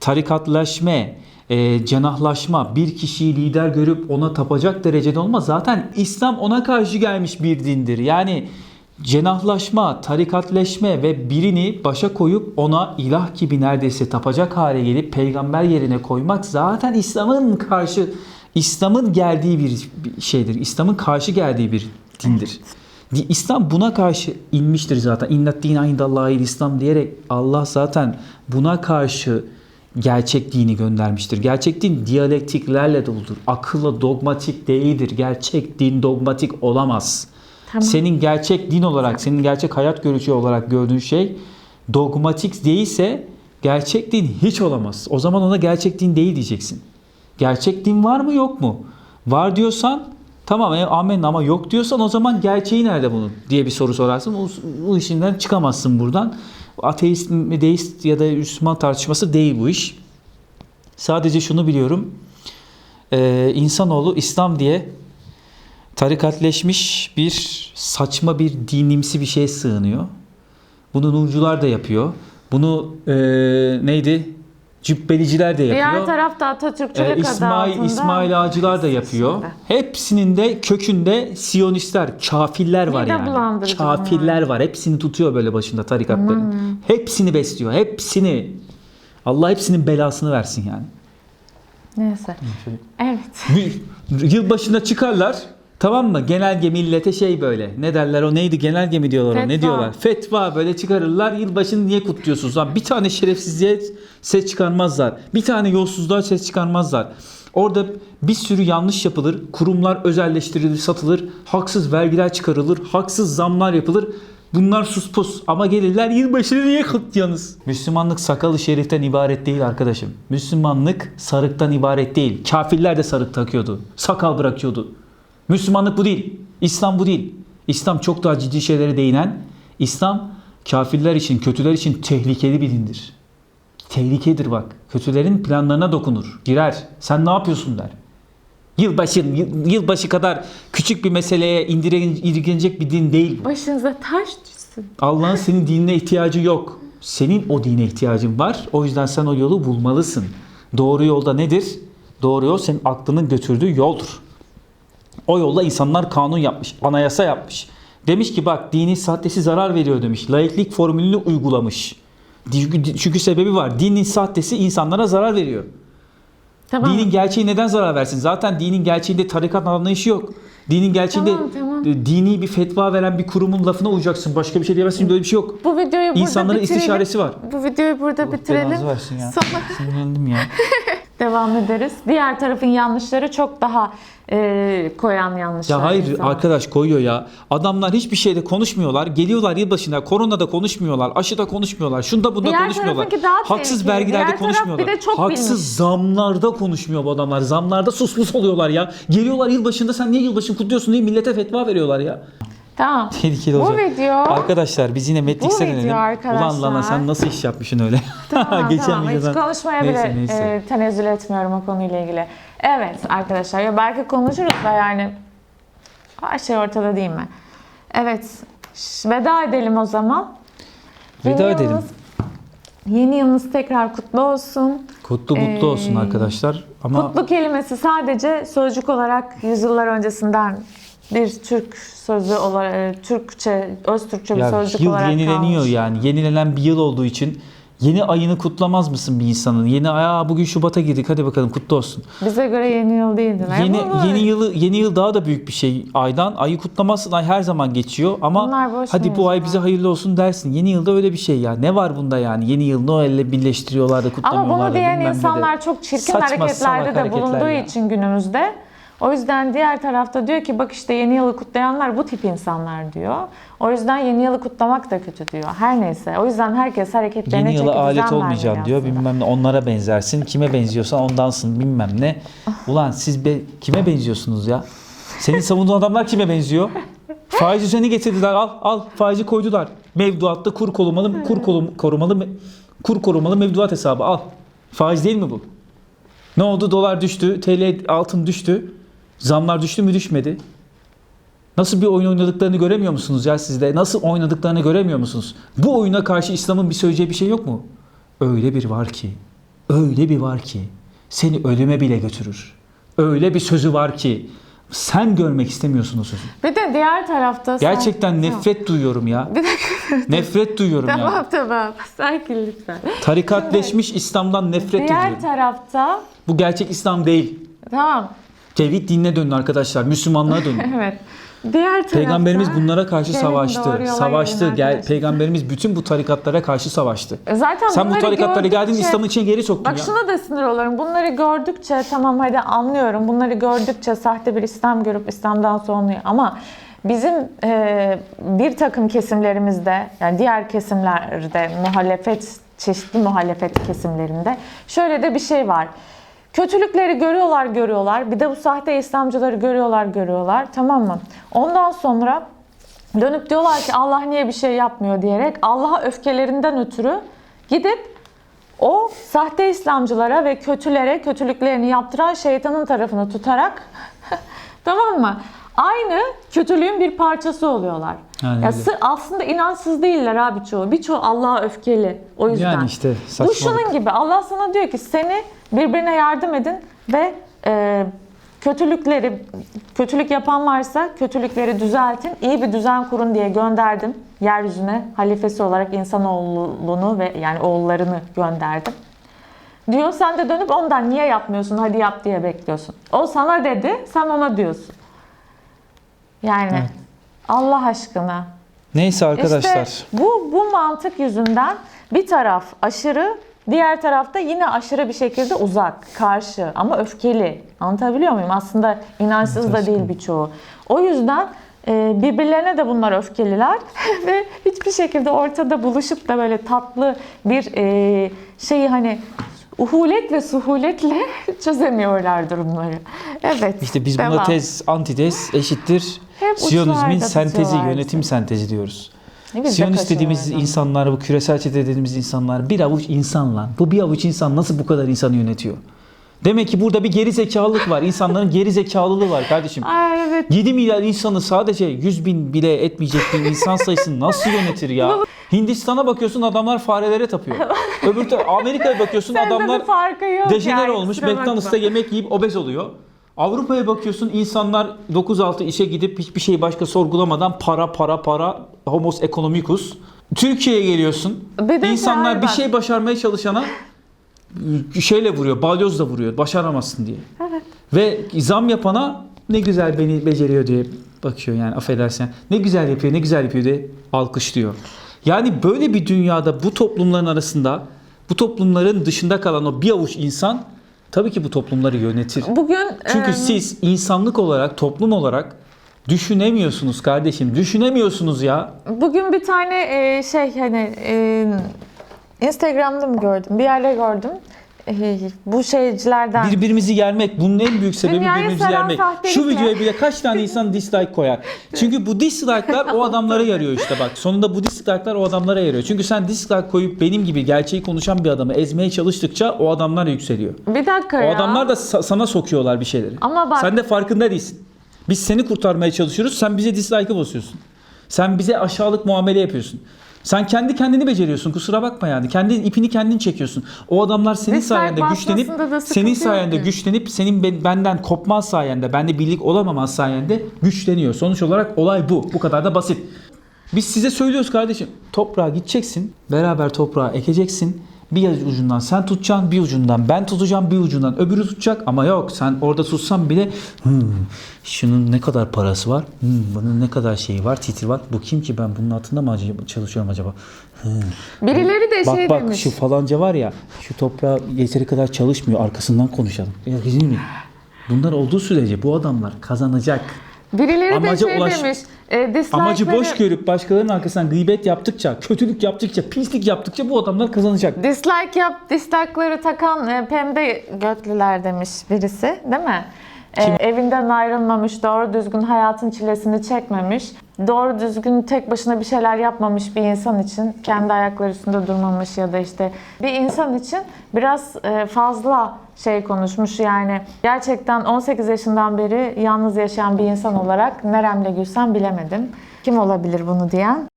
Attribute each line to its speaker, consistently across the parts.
Speaker 1: tarikatlaşma, e, cenahlaşma, bir kişiyi lider görüp ona tapacak derecede olmaz. Zaten İslam ona karşı gelmiş bir dindir. Yani cenahlaşma, tarikatleşme ve birini başa koyup ona ilah gibi neredeyse tapacak hale gelip peygamber yerine koymak zaten İslam'ın karşı İslam'ın geldiği bir şeydir. İslam'ın karşı geldiği bir dindir. Di- İslam buna karşı inmiştir zaten. İnnat dine indallahil İslam diyerek Allah zaten buna karşı gerçek dini göndermiştir. Gerçek din diyalektiklerle doludur. Akılla dogmatik değildir. Gerçek din dogmatik olamaz.
Speaker 2: Tamam.
Speaker 1: Senin gerçek din olarak, senin gerçek hayat görüşü olarak gördüğün şey dogmatik değilse gerçek din hiç olamaz. O zaman ona gerçek din değil diyeceksin. Gerçek din var mı yok mu? Var diyorsan tamam e, amen ama yok diyorsan o zaman gerçeği nerede bunun diye bir soru sorarsın. O, bu işinden çıkamazsın buradan. Ateist mi deist ya da Müslüman tartışması değil bu iş. Sadece şunu biliyorum. Ee, insanoğlu İslam diye tarikatleşmiş bir saçma bir dinimsi bir şeye sığınıyor. Bunu nurcular da yapıyor. Bunu e, neydi? Cübbeliciler de yapıyor.
Speaker 2: Diğer tarafta Atatürkçülük
Speaker 1: Ee,
Speaker 2: adı
Speaker 1: İsmail
Speaker 2: altında.
Speaker 1: İsmail Ağacılar da yapıyor. Hepsinin de kökünde Siyonistler, kafirler var
Speaker 2: Mide
Speaker 1: yani. Kafirler var. Hepsini tutuyor böyle başında tarikatların. Hepsini besliyor. Hepsini. Allah hepsinin belasını versin yani.
Speaker 2: Neyse. Evet.
Speaker 1: Bir- Yılbaşında çıkarlar. Tamam mı? Genelge millete şey böyle. Ne derler o neydi? Genelge mi diyorlar o? Ne
Speaker 2: Fetva.
Speaker 1: diyorlar? Fetva böyle çıkarırlar. Yılbaşını niye kutluyorsunuz? Lan bir tane şerefsizliğe ses çıkarmazlar. Bir tane yolsuzluğa ses çıkarmazlar. Orada bir sürü yanlış yapılır. Kurumlar özelleştirilir, satılır. Haksız vergiler çıkarılır. Haksız zamlar yapılır. Bunlar sus pus ama gelirler yılbaşını niye kutluyorsunuz? Müslümanlık sakalı şeriften ibaret değil arkadaşım. Müslümanlık sarıktan ibaret değil. Kafirler de sarık takıyordu. Sakal bırakıyordu. Müslümanlık bu değil. İslam bu değil. İslam çok daha ciddi şeylere değinen, İslam kafirler için, kötüler için tehlikeli bir dindir. Tehlikedir bak. Kötülerin planlarına dokunur. Girer. Sen ne yapıyorsun der. Yılbaşı, yıl- yılbaşı kadar küçük bir meseleye indirgenecek bir din değil bu.
Speaker 2: Başınıza taş düşsün.
Speaker 1: Allah'ın senin dinine ihtiyacı yok. Senin o dine ihtiyacın var. O yüzden sen o yolu bulmalısın. Doğru yolda nedir? Doğru yol senin aklının götürdüğü yoldur. O yolda insanlar kanun yapmış, anayasa yapmış. Demiş ki bak dinin sahtesi zarar veriyor demiş. Laiklik formülünü uygulamış. Çünkü, sebebi var. Dinin sahtesi insanlara zarar veriyor.
Speaker 2: Tamam.
Speaker 1: Dinin gerçeği neden zarar versin? Zaten dinin gerçeğinde tarikat anlayışı yok. Dinin gerçeğinde
Speaker 2: Tamam, tamam.
Speaker 1: e, dini bir fetva veren bir kurumun lafına uyacaksın. Başka bir şey diyemezsin. Böyle bir şey yok.
Speaker 2: Bu videoyu burada
Speaker 1: İnsanların
Speaker 2: bitirelim.
Speaker 1: istişaresi var.
Speaker 2: Bu videoyu burada bitirelim.
Speaker 1: belanızı versin ya.
Speaker 2: Sonra
Speaker 1: Sinirlendim ya.
Speaker 2: devam ederiz. Diğer tarafın yanlışları çok daha e, koyan yanlışlar.
Speaker 1: Ya hayır
Speaker 2: insanlar.
Speaker 1: arkadaş koyuyor ya. Adamlar hiçbir şeyde konuşmuyorlar. Geliyorlar yılbaşında koronada konuşmuyorlar. Aşıda konuşmuyorlar. Şunda bunda
Speaker 2: Diğer
Speaker 1: konuşmuyorlar.
Speaker 2: daha
Speaker 1: Haksız
Speaker 2: tehlikeli.
Speaker 1: vergilerde
Speaker 2: Diğer
Speaker 1: konuşmuyorlar.
Speaker 2: bir de çok
Speaker 1: Haksız
Speaker 2: bilmiş.
Speaker 1: zamlarda konuşmuyor bu adamlar. Zamlarda susmus oluyorlar ya. Geliyorlar yılbaşında sen niye yılbaşını kutluyorsun diye millete fetva veriyorlar ya.
Speaker 2: Tamam.
Speaker 1: Tehlikeli
Speaker 2: Bu
Speaker 1: olacak.
Speaker 2: video
Speaker 1: Arkadaşlar biz yine Matrix'e
Speaker 2: video
Speaker 1: dönelim.
Speaker 2: arkadaşlar-
Speaker 1: Ulan Lana sen nasıl iş yapmışsın öyle?
Speaker 2: Tamam
Speaker 1: Geçen
Speaker 2: tamam hiç konuşmaya
Speaker 1: Neyse,
Speaker 2: bile
Speaker 1: neyse.
Speaker 2: e, tenezzül etmiyorum o konuyla ilgili. Evet arkadaşlar ya belki konuşuruz da yani her şey ortada değil mi? Evet ş- veda edelim o zaman.
Speaker 1: Veda
Speaker 2: Yeni
Speaker 1: edelim.
Speaker 2: yılınız- Yeni yılınız tekrar kutlu olsun.
Speaker 1: Kutlu mutlu
Speaker 2: Ee,
Speaker 1: olsun arkadaşlar. Ama
Speaker 2: Kutlu kelimesi sadece sözcük olarak yüzyıllar öncesinden bir Türk sözü olarak e, Türkçe, öz Türkçe bir
Speaker 1: ya
Speaker 2: sözcük
Speaker 1: yıl
Speaker 2: olarak
Speaker 1: yenileniyor
Speaker 2: kalmış.
Speaker 1: yani. Yenilenen bir yıl olduğu için yeni ayını kutlamaz mısın bir insanın? Yeni aya bugün Şubat'a girdik hadi bakalım kutlu olsun.
Speaker 2: Bize göre yeni yıl değildir.
Speaker 1: Yeni
Speaker 2: Ama
Speaker 1: yeni yılı yeni yıl daha da büyük bir şey aydan. Ayı kutlamazsın ay her zaman geçiyor ama hadi bu ay bize hayırlı olsun dersin. Yeni yılda öyle bir şey ya. Ne var bunda yani? Yeni yıl Noel'le birleştiriyorlar da kutlamıyorlar
Speaker 2: Ama bunu diyen
Speaker 1: ne de.
Speaker 2: insanlar çok çirkin
Speaker 1: Saçma
Speaker 2: hareketlerde de bulunduğu
Speaker 1: ya.
Speaker 2: için günümüzde. O yüzden diğer tarafta diyor ki bak işte yeni yılı kutlayanlar bu tip insanlar diyor. O yüzden yeni yılı kutlamak da kötü diyor. Her neyse. O yüzden herkes hareketlerine
Speaker 1: Yeni
Speaker 2: çeki
Speaker 1: yıla alet
Speaker 2: düzen
Speaker 1: olmayacaksın
Speaker 2: vermeli
Speaker 1: diyor.
Speaker 2: aslında.
Speaker 1: Bilmem ne onlara benzersin. Kime benziyorsan ondansın bilmem ne. Ulan siz be, kime benziyorsunuz ya? Senin savunduğun adamlar kime benziyor? Faiz düzeni getirdiler. Al al faizi koydular. Mevduatta kur korumalı kur kolum- korumalı me- kur korumalı mevduat hesabı al. Faiz değil mi bu? Ne oldu? Dolar düştü, TL altın düştü. Zamlar düştü mü düşmedi. Nasıl bir oyun oynadıklarını göremiyor musunuz ya sizde? Nasıl oynadıklarını göremiyor musunuz? Bu oyuna karşı İslam'ın bir söyleyeceği bir şey yok mu? Öyle bir var ki öyle bir var ki seni ölüme bile götürür. Öyle bir sözü var ki sen görmek istemiyorsun o sözü.
Speaker 2: Bir de diğer tarafta sen-
Speaker 1: Gerçekten nefret duyuyorum ya.
Speaker 2: Bir dakika.
Speaker 1: Nefret duyuyorum ya.
Speaker 2: tamam tamam. Sakin lütfen.
Speaker 1: Tarikatleşmiş İslam'dan nefret
Speaker 2: Diğer
Speaker 1: duyuyorum.
Speaker 2: tarafta
Speaker 1: Bu gerçek İslam değil.
Speaker 2: tamam.
Speaker 1: Tevhid dinine dönün arkadaşlar. Müslümanlığa dönün.
Speaker 2: Evet. Diğer tarafta
Speaker 1: Peygamberimiz bunlara karşı savaştı. Savaştı. Gel, peygamberimiz bütün bu tarikatlara karşı savaştı.
Speaker 2: Zaten
Speaker 1: Sen bu tarikatlara geldin İslam'ın içine geri soktun
Speaker 2: Bak
Speaker 1: ya.
Speaker 2: şuna da sinir oluyorum. Bunları gördükçe tamam hadi anlıyorum. Bunları gördükçe sahte bir İslam görüp İslam'dan soğunuyor. Ama bizim e, bir takım kesimlerimizde yani diğer kesimlerde muhalefet çeşitli muhalefet kesimlerinde şöyle de bir şey var. Kötülükleri görüyorlar görüyorlar. Bir de bu sahte İslamcıları görüyorlar görüyorlar. Tamam mı? Ondan sonra dönüp diyorlar ki Allah niye bir şey yapmıyor diyerek Allah'a öfkelerinden ötürü gidip o sahte İslamcılara ve kötülere kötülüklerini yaptıran şeytanın tarafını tutarak tamam mı? Aynı kötülüğün bir parçası oluyorlar.
Speaker 1: Yani
Speaker 2: ya sı- aslında inançsız değiller abi çoğu. Birçoğu Allah'a öfkeli. O yüzden.
Speaker 1: Yani işte
Speaker 2: Bu
Speaker 1: saçmalık.
Speaker 2: şunun gibi. Allah sana diyor ki seni birbirine yardım edin ve e, kötülükleri kötülük yapan varsa kötülükleri düzeltin. iyi bir düzen kurun diye gönderdim. Yeryüzüne halifesi olarak insanoğlunu ve yani oğullarını gönderdim. Diyor sen de dönüp ondan niye yapmıyorsun hadi yap diye bekliyorsun. O sana dedi sen ona diyorsun. Yani
Speaker 1: Evet.
Speaker 2: Allah aşkına.
Speaker 1: Neyse arkadaşlar.
Speaker 2: İşte bu, bu mantık yüzünden bir taraf aşırı, diğer tarafta yine aşırı bir şekilde uzak, karşı ama öfkeli. Anlatabiliyor muyum? Aslında inançsız da değil birçoğu. O yüzden e, birbirlerine de bunlar öfkeliler ve hiçbir şekilde ortada buluşup da böyle tatlı bir e, şeyi hani uhulet ve suhuletle çözemiyorlar durumları. Evet.
Speaker 1: İşte biz buna
Speaker 2: devam.
Speaker 1: tez, antitez eşittir.
Speaker 2: Hep
Speaker 1: Siyonizmin sentezi, yönetim sentezi diyoruz.
Speaker 2: De
Speaker 1: Siyonist dediğimiz insanlar, bu küresel çete dediğimiz insanlar bir avuç insan lan. Bu bir avuç insan nasıl bu kadar insanı yönetiyor? Demek ki burada bir geri zekalılık var. İnsanların geri zekalılığı var kardeşim.
Speaker 2: Ay evet
Speaker 1: 7 milyar insanı sadece 100 bin bile etmeyecek bir insan sayısını nasıl yönetir ya? Hindistan'a bakıyorsun adamlar farelere tapıyor. Öbür taraf Amerika'ya bakıyorsun
Speaker 2: Sende
Speaker 1: adamlar
Speaker 2: yok
Speaker 1: dejener
Speaker 2: yani,
Speaker 1: olmuş. McDonald's'ta yemek yiyip obez oluyor. Avrupa'ya bakıyorsun insanlar 9-6 işe gidip hiçbir şeyi başka sorgulamadan para para para homos economicus. Türkiye'ye geliyorsun.
Speaker 2: De
Speaker 1: insanlar
Speaker 2: şey
Speaker 1: bir şey başarmaya çalışana şeyle vuruyor, balyozla vuruyor. Başaramazsın diye.
Speaker 2: Evet.
Speaker 1: Ve zam yapana ne güzel beni beceriyor diye bakıyor yani affedersen. Ne güzel yapıyor, ne güzel yapıyor diye alkışlıyor. Yani böyle bir dünyada bu toplumların arasında bu toplumların dışında kalan o bir avuç insan tabii ki bu toplumları yönetir.
Speaker 2: Bugün
Speaker 1: Çünkü
Speaker 2: e,
Speaker 1: siz insanlık olarak, toplum olarak düşünemiyorsunuz kardeşim. Düşünemiyorsunuz ya.
Speaker 2: bugün bir tane e, şey hani e, Instagram'da mı gördüm? Bir yerde gördüm. Bu şeycilerden.
Speaker 1: Birbirimizi yermek bunun en büyük sebebi
Speaker 2: Dünyayı
Speaker 1: birbirimizi
Speaker 2: saran
Speaker 1: yermek. Şu videoya bile kaç tane insan dislike koyar. Çünkü bu dislike'lar o adamlara yarıyor işte bak. Sonunda bu dislike'lar o adamlara yarıyor. Çünkü sen dislike koyup benim gibi gerçeği konuşan bir adamı ezmeye çalıştıkça o adamlar yükseliyor.
Speaker 2: bir dakika
Speaker 1: O
Speaker 2: ya.
Speaker 1: adamlar da sa- sana sokuyorlar bir şeyleri.
Speaker 2: Ama bak-
Speaker 1: Sen de farkında değilsin. Biz seni kurtarmaya çalışıyoruz. Sen bize dislike'ı basıyorsun. Sen bize aşağılık muamele yapıyorsun. Sen kendi kendini beceriyorsun. Kusura bakma yani. Kendi ipini kendin çekiyorsun. O adamlar senin
Speaker 2: Dislike
Speaker 1: sayende güçlenip senin sayende
Speaker 2: ki.
Speaker 1: güçlenip senin ben- benden kopman sayende, bende birlik olamaman sayende güçleniyor. Sonuç olarak olay bu. Bu kadar da basit. Biz size söylüyoruz kardeşim. Toprağa gideceksin. Beraber toprağa ekeceksin. Bir ucundan sen tutacaksın, bir ucundan ben tutacağım, bir ucundan öbürü tutacak. Ama yok sen orada tutsan bile "Hmm, şunun ne kadar parası var, Hmm, bunun ne kadar şeyi var, titri var. Bu kim ki ben bunun altında mı acaba, çalışıyorum acaba? Hmm.
Speaker 2: Birileri de
Speaker 1: Bak
Speaker 2: şey
Speaker 1: bak
Speaker 2: demiş.
Speaker 1: şu falanca var ya şu toprağa yeteri kadar çalışmıyor arkasından konuşalım. Ya mi? Bunlar olduğu sürece bu adamlar kazanacak.
Speaker 2: Birileri
Speaker 1: Amaca
Speaker 2: de şey
Speaker 1: ulaş-
Speaker 2: demiş. E, dislike'ları-
Speaker 1: Amacı boş görüp başkalarının arkasından gıybet yaptıkça, kötülük yaptıkça, pislik yaptıkça bu adamlar kazanacak.
Speaker 2: Dislike yap, dislike'ları takan e, pembe götlüler demiş birisi değil mi? E, evinden ayrılmamış, doğru düzgün hayatın çilesini çekmemiş, doğru düzgün tek başına bir şeyler yapmamış bir insan için, kendi ayakları üstünde durmamış ya da işte bir insan için biraz e, fazla şey konuşmuş yani gerçekten 18 yaşından beri yalnız yaşayan bir insan olarak neremle gülsem bilemedim. Kim olabilir bunu diyen?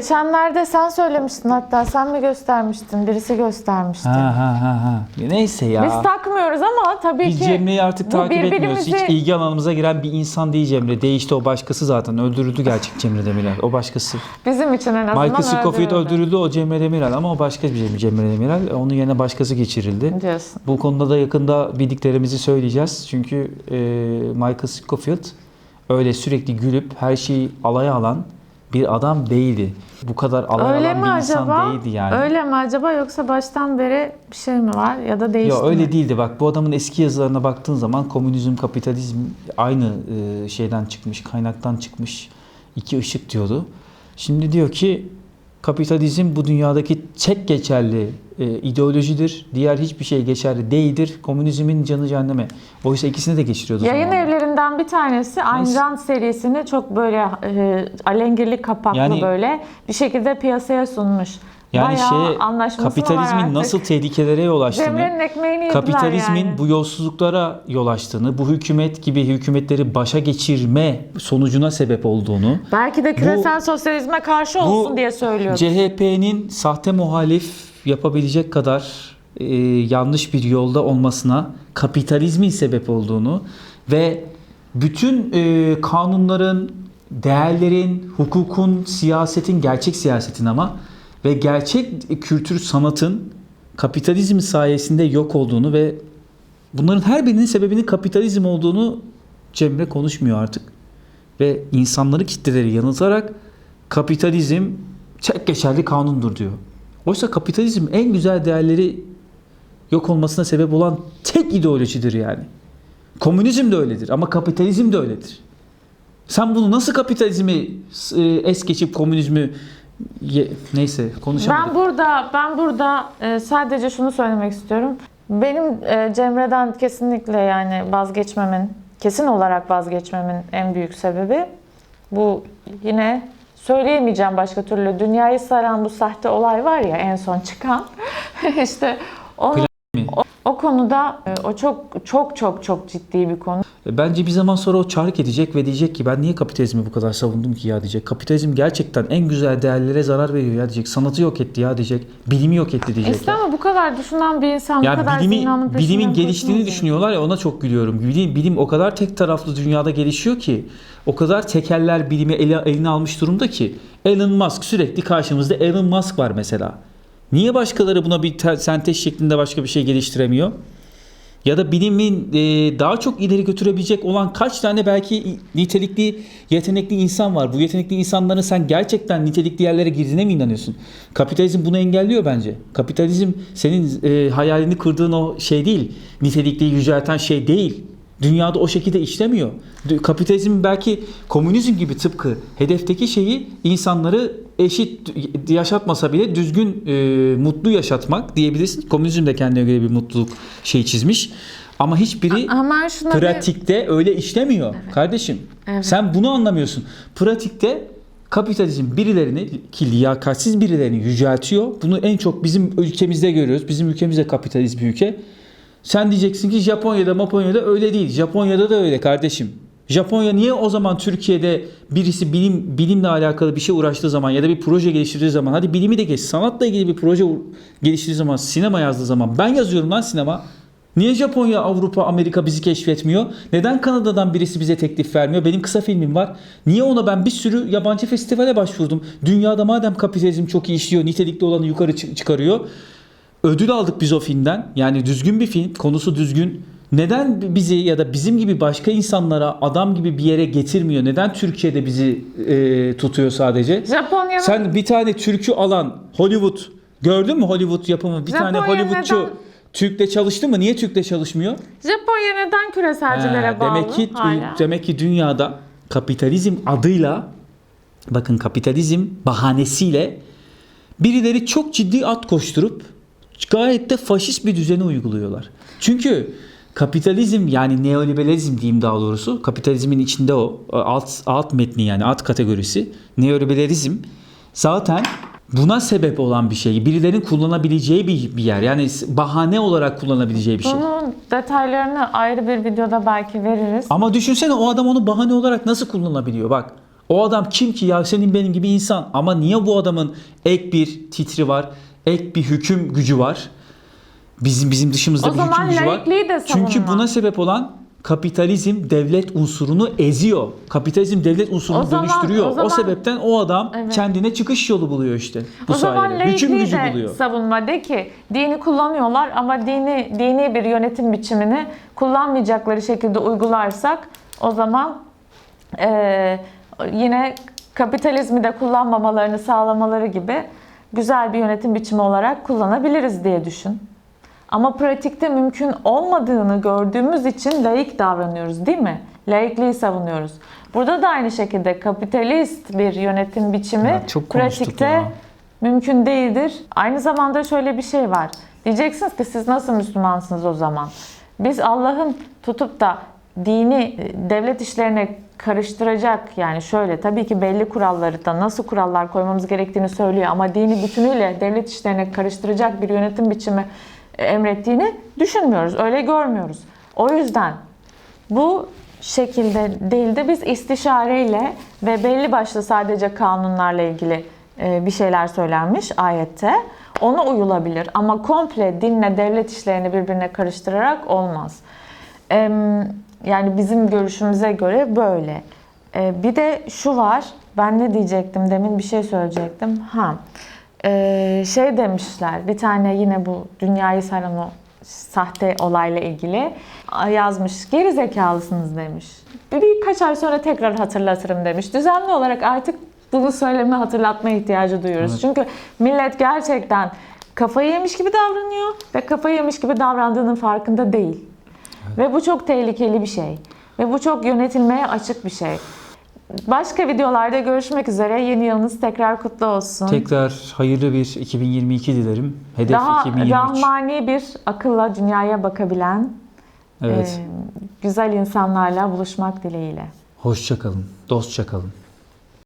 Speaker 2: Geçenlerde sen söylemiştin hatta sen mi göstermiştin? Birisi göstermişti.
Speaker 1: Ha ha ha ha. Neyse ya.
Speaker 2: Biz takmıyoruz ama tabii
Speaker 1: Biz
Speaker 2: ki
Speaker 1: Cemre'yi artık
Speaker 2: bu
Speaker 1: takip etmiyoruz. Hiç
Speaker 2: birbirimizi-
Speaker 1: ilgi alanımıza giren bir insan değil Cemre. Değişti o başkası zaten. Öldürüldü gerçek Cemre Demirel. O başkası.
Speaker 2: bizim için en azından
Speaker 1: Michael Scofield
Speaker 2: öldürüldü
Speaker 1: öldürüldü o Cemre Demirel ama o başka bir Cemre Demirel. Onun yerine başkası geçirildi.
Speaker 2: diyorsun.
Speaker 1: Bu konuda da yakında bildiklerimizi söyleyeceğiz. Çünkü e, Michael Scofield öyle sürekli gülüp her şeyi alaya alan bir adam değildi. Bu kadar alay
Speaker 2: Öyle
Speaker 1: alan
Speaker 2: mi
Speaker 1: bir insan
Speaker 2: acaba?
Speaker 1: değildi yani.
Speaker 2: Öyle mi acaba yoksa baştan beri bir şey mi var ya da değişti
Speaker 1: Ya öyle
Speaker 2: mi?
Speaker 1: değildi bak bu adamın eski yazılarına baktığın zaman komünizm, kapitalizm aynı e, şeyden çıkmış, kaynaktan çıkmış iki ışık diyordu. Şimdi diyor ki kapitalizm bu dünyadaki tek geçerli e, ideolojidir. Diğer hiçbir şey geçerli değildir. Komünizmin canı cehenneme. Oysa ikisini de geçiriyordu
Speaker 2: Yayın
Speaker 1: zamanında.
Speaker 2: Evlerinden bir tanesi Ayn serisini çok böyle e, alengirli kapaklı
Speaker 1: Yani-
Speaker 2: böyle bir şekilde piyasaya sunmuş.
Speaker 1: Yani
Speaker 2: Bayağı
Speaker 1: şey kapitalizmin nasıl tehlikelere yol açtığını kapitalizmin
Speaker 2: yani.
Speaker 1: bu yolsuzluklara yol açtığını, bu hükümet gibi hükümetleri başa geçirme sonucuna sebep olduğunu,
Speaker 2: Belki de küresel sosyalizme karşı olsun diye söylüyor.
Speaker 1: CHP'nin sahte muhalif yapabilecek kadar e, yanlış bir yolda olmasına kapitalizmin sebep olduğunu ve bütün e, kanunların, değerlerin, hukukun, siyasetin, gerçek siyasetin ama ve gerçek kültür sanatın kapitalizm sayesinde yok olduğunu ve bunların her birinin sebebinin kapitalizm olduğunu Cemre konuşmuyor artık. Ve insanları kitleleri yanıltarak kapitalizm tek geçerli kanundur diyor. Oysa kapitalizm en güzel değerleri yok olmasına sebep olan tek ideolojidir yani. Komünizm de öyledir ama kapitalizm de öyledir. Sen bunu nasıl kapitalizmi e, es geçip komünizmi ye- neyse konuşamadık.
Speaker 2: Ben burada ben burada e, sadece şunu söylemek istiyorum. Benim e, Cemre'den kesinlikle yani vazgeçmemin, kesin olarak vazgeçmemin en büyük sebebi bu yine söyleyemeyeceğim başka türlü. Dünyayı saran bu sahte olay var ya en son çıkan. işte onu,
Speaker 1: Plan mi?
Speaker 2: O, konuda e, o çok çok çok çok ciddi bir konu.
Speaker 1: E, Bence bir zaman sonra o çark edecek ve diyecek ki ben niye kapitalizmi bu kadar savundum ki ya diyecek. Kapitalizm gerçekten en güzel değerlere zarar veriyor ya diyecek. Sanatı yok etti ya diyecek. Bilimi yok etti diyecek.
Speaker 2: İşte ama bu kadar düşünen bir insan bu
Speaker 1: Yani
Speaker 2: kadar
Speaker 1: bilimi, bilimin geliştiğini düşünüyorlar ya ona çok gülüyorum. Bilim, bilim o kadar tek taraflı dünyada gelişiyor ki o kadar tekeller bilimi ele, eline almış durumda ki Elon Musk sürekli karşımızda Elon Musk var mesela. Niye başkaları buna bir te- sentez şeklinde başka bir şey geliştiremiyor? Ya da bilimin e, daha çok ileri götürebilecek olan kaç tane belki nitelikli, yetenekli insan var. Bu yetenekli insanların sen gerçekten nitelikli yerlere girdiğine mi inanıyorsun? Kapitalizm bunu engelliyor bence. Kapitalizm senin e, hayalini kırdığın o şey değil. Nitelikliyi yücelten şey değil. Dünyada o şekilde işlemiyor. Kapitalizm belki komünizm gibi tıpkı hedefteki şeyi insanları eşit yaşatmasa bile düzgün, e, mutlu yaşatmak diyebilirsin. Komünizm de kendine göre bir mutluluk şey çizmiş. Ama hiçbiri
Speaker 2: Ama şuna bir-
Speaker 1: pratikte öyle işlemiyor kardeşim.
Speaker 2: Evet.
Speaker 1: Sen bunu anlamıyorsun. Pratikte kapitalizm birilerini ki liyakatsiz birilerini yüceltiyor. Bunu en çok bizim ülkemizde görüyoruz. Bizim ülkemiz de kapitalist bir ülke. Sen diyeceksin ki Japonya'da, Maponya'da öyle değil. Japonya'da da öyle kardeşim. Japonya niye o zaman Türkiye'de birisi bilim bilimle alakalı bir şey uğraştığı zaman ya da bir proje geliştirdiği zaman hadi bilimi de geç sanatla ilgili bir proje geliştirdiği zaman sinema yazdığı zaman ben yazıyorum lan sinema. Niye Japonya, Avrupa, Amerika bizi keşfetmiyor? Neden Kanada'dan birisi bize teklif vermiyor? Benim kısa filmim var. Niye ona ben bir sürü yabancı festivale başvurdum? Dünyada madem kapitalizm çok iyi işliyor, nitelikli olanı yukarı çı- çıkarıyor. Ödül aldık biz o filmden. Yani düzgün bir film, konusu düzgün. Neden bizi ya da bizim gibi başka insanlara adam gibi bir yere getirmiyor? Neden Türkiye'de bizi e, tutuyor sadece?
Speaker 2: Japonya'nın
Speaker 1: Sen bir tane türkü alan Hollywood gördün mü Hollywood yapımı? Bir tane
Speaker 2: Japonya
Speaker 1: Hollywoodçu
Speaker 2: neden-
Speaker 1: Türk'le çalıştı mı? Niye Türk'le çalışmıyor?
Speaker 2: Japonya neden küreselcilere bağlı
Speaker 1: demek ki
Speaker 2: hala?
Speaker 1: demek ki dünyada kapitalizm adıyla bakın kapitalizm bahanesiyle birileri çok ciddi at koşturup gayet de faşist bir düzeni uyguluyorlar. Çünkü kapitalizm yani neoliberalizm diyeyim daha doğrusu kapitalizmin içinde o alt alt metni yani alt kategorisi neoliberalizm zaten buna sebep olan bir şey. Birilerin kullanabileceği bir, bir yer. Yani bahane olarak kullanabileceği bir şey.
Speaker 2: Bunun detaylarını ayrı bir videoda belki veririz.
Speaker 1: Ama düşünsene o adam onu bahane olarak nasıl kullanabiliyor? Bak O adam kim ki ya senin benim gibi insan ama niye bu adamın ek bir titri var, ek bir hüküm gücü var? Bizim bizim dışımızda
Speaker 2: O
Speaker 1: bir hüküm
Speaker 2: zaman
Speaker 1: gücü var.
Speaker 2: de
Speaker 1: Çünkü buna sebep olan kapitalizm devlet unsurunu eziyor. Kapitalizm devlet unsurunu
Speaker 2: O zaman-
Speaker 1: dönüştürüyor.
Speaker 2: o
Speaker 1: O,
Speaker 2: zaman-
Speaker 1: sebepten o adam
Speaker 2: Evet.
Speaker 1: kendine çıkış yolu buluyor işte. Bu
Speaker 2: o zaman
Speaker 1: sayede. Hüküm
Speaker 2: laikliği
Speaker 1: gücü
Speaker 2: de
Speaker 1: buluyor.
Speaker 2: savunma de ki dini kullanıyorlar ama dini dini bir yönetim biçimini kullanmayacakları şekilde uygularsak o zaman eee, yine kapitalizmi de kullanmamalarını sağlamaları gibi güzel bir yönetim biçimi olarak kullanabiliriz diye düşün. Ama pratikte mümkün olmadığını gördüğümüz için laik davranıyoruz değil mi? Laikliği savunuyoruz. Burada da aynı şekilde kapitalist bir yönetim biçimi
Speaker 1: Ya çok
Speaker 2: pratikte
Speaker 1: ya.
Speaker 2: mümkün değildir. Aynı zamanda şöyle bir şey var. Diyeceksiniz ki siz nasıl Müslümansınız o zaman? Biz Allah'ın tutup da dini e, devlet işlerine karıştıracak yani şöyle tabii ki belli kuralları da nasıl kurallar koymamız gerektiğini söylüyor ama dini bütünüyle devlet işlerine karıştıracak bir yönetim biçimi e, emrettiğini düşünmüyoruz. Öyle görmüyoruz. O yüzden bu şekilde değil de biz istişareyle ve belli başlı sadece kanunlarla ilgili e, bir şeyler söylenmiş ayette. Ona uyulabilir ama komple dinle devlet işlerini birbirine karıştırarak olmaz. Em, Yani bizim görüşümüze göre böyle. E, Bir de şu var. Ben ne diyecektim? Demin bir şey söyleyecektim. Ha. e, Şey demişler. Bir tane yine bu dünyayı saran o sahte olayla ilgili yazmış. Geri zekalısınız demiş. Bir- Birkaç ay sonra tekrar hatırlatırım demiş. Düzenli olarak artık bunu söyleme hatırlatma ihtiyacı duyuyoruz.
Speaker 1: Evet.
Speaker 2: Çünkü millet gerçekten kafayı yemiş gibi davranıyor ve kafayı yemiş gibi davrandığının farkında değil. Ve bu çok tehlikeli bir şey. Ve bu çok yönetilmeye açık bir şey. Başka videolarda görüşmek üzere. Yeni yılınız tekrar kutlu olsun.
Speaker 1: Tekrar hayırlı bir 2022 dilerim. Hedef
Speaker 2: Daha
Speaker 1: 2023.
Speaker 2: rahmani bir akılla dünyaya bakabilen
Speaker 1: Evet.
Speaker 2: e, güzel insanlarla buluşmak dileğiyle.
Speaker 1: Hoşça kalın. Dostça kalın.